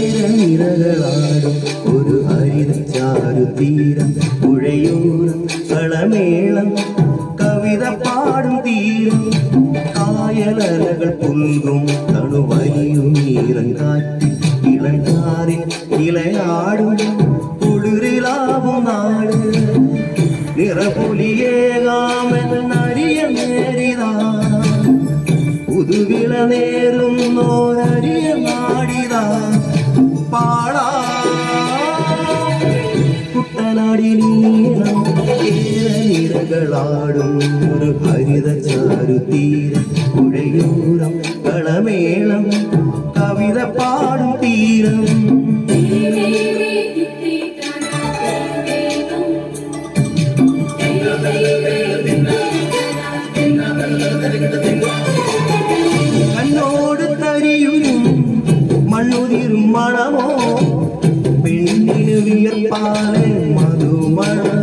നിരനിരകളാടും ഒരു ഹരിത ചാരുതീരം പുഴയൂറും കളമേളം കവിത പാടും തീരം. കായലലകൾ പൊങ്കും തണുവലിയും നീളം കാറ്റിൽ ഇളങ്കാറിൽ ഇളയാടും കുളിരിലാവും നാട്. നിറപുലിയേകാമെന്നറിയ നേരിതാ പുതുവിള നാടിതാ കുട്ടനാടി നീളം നിരകളാടും ഒരു ഹരിത ചാരുതീരം പുഴയോരം കളമേളം കവിത പാടും തീരം. കണ്ണോട് തരിയുരും മണ്ണുതിരും മണമോ? പെണ്ണിന് വിയർപ്പാലെ মধুময়